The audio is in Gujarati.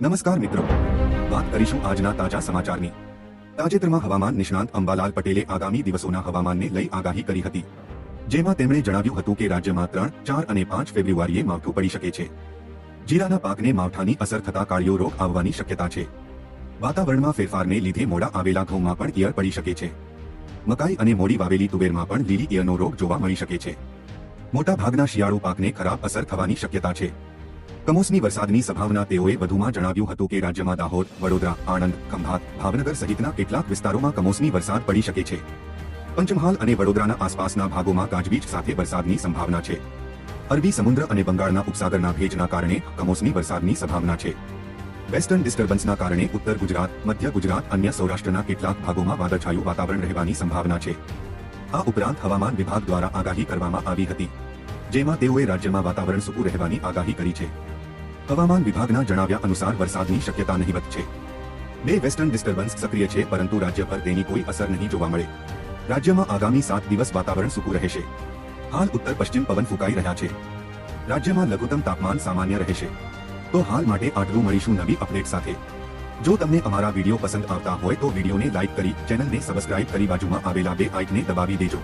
નમસ્કાર મિત્રો. વાત કરીશું આજના તાજા સમાચારની. તાજેતરમાં હવામાન નિષ્ણાંત અંબાલાલ પટેલે આગામી દિવસોના હવામાનને લઈ આગાહી કરી હતી. જેમાં તેમણે જણાવ્યું હતું કે રાજ્યમાં ત્રણ, ચાર અને પાંચ ફેબ્રુઆરીએ માવઠું પડી શકે છે. જીરાના પાકને માવઠાની અસર થતા કાળિયો રોગ આવવાની શક્યતા છે. વાતાવરણમાં ફેરફારને લીધે મોડા આવેલા ઘઉંમાં પણ ઈયળ પડી શકે છે. મકાઈ અને મોડી વાવેલી તુવેરમાં પણ લીલી ઈયળનો રોગ જોવા મળી શકે છે. મોટા ભાગના શિયાળુ પાકને ખરાબ અસર થવાની શક્યતા છે. કમોસમી વરસાદની સંભાવના તેઓએ વધુમાં જણાવ્યું હતું કે રાજ્યમાં દાહોદ, વડોદરા, આણંદ, ખંભાત, ભાવનગર સહિતના કેટલાક વિસ્તારોમાં કમોસમી વરસાદ પડી શકે છે. પંચમહાલ અને વડોદરાના આસપાસના ભાગોમાં ગાજવીજ સાથે વરસાદની સંભાવના છે. અરબી, સમુદ્ર અને બંગાળના ઉપસાગરના ભેજના કારણે કમોસમી વરસાદની સંભાવના છે. વેસ્ટર્ન ડિસ્ટર્બન્સના કારણે ઉત્તર ગુજરાત, મધ્ય ગુજરાત, અન્ય સૌરાષ્ટ્રના કેટલાક ભાગોમાં વાદળછાયું વાતાવરણ રહેવાની સંભાવના છે. આ ઉપરાંત હવામાન વિભાગ દ્વારા આગાહી કરવામાં આવી હતી, જેમાં તેઓએ રાજ્યમાં વાતાવરણ સૂકું રહેવાની આગાહી કરી છે. હવામાન વિભાગના જણાવ્યા અનુસાર વરસાદની શક્યતા નહીવત છે. બે વેસ્ટર્ન ડિસ્ટર્બન્સ સક્રિય છે, પરંતુ રાજ્ય પર તેની કોઈ અસર નહીં જોવા મળે. રાજ્યમાં આગામી સાત દિવસ વાતાવરણ સૂકું રહેશે. હાલ ઉત્તર પશ્ચિમ પવન ફૂંકાઈ રહ્યા છે. રાજ્યમાં લઘુત્તમ તાપમાન સામાન્ય રહેશે. તો હાલ માટે આટલું મળીશું નવી અપડેટ સાથે. જો તમને અમારા વીડિયો પસંદ આવતા હોય તો વિડીયોને લાઇક કરી, ચેનલને સબસ્ક્રાઇબ કરી બાજુમાં આવેલા બે આઇકને દબાવી દેજો.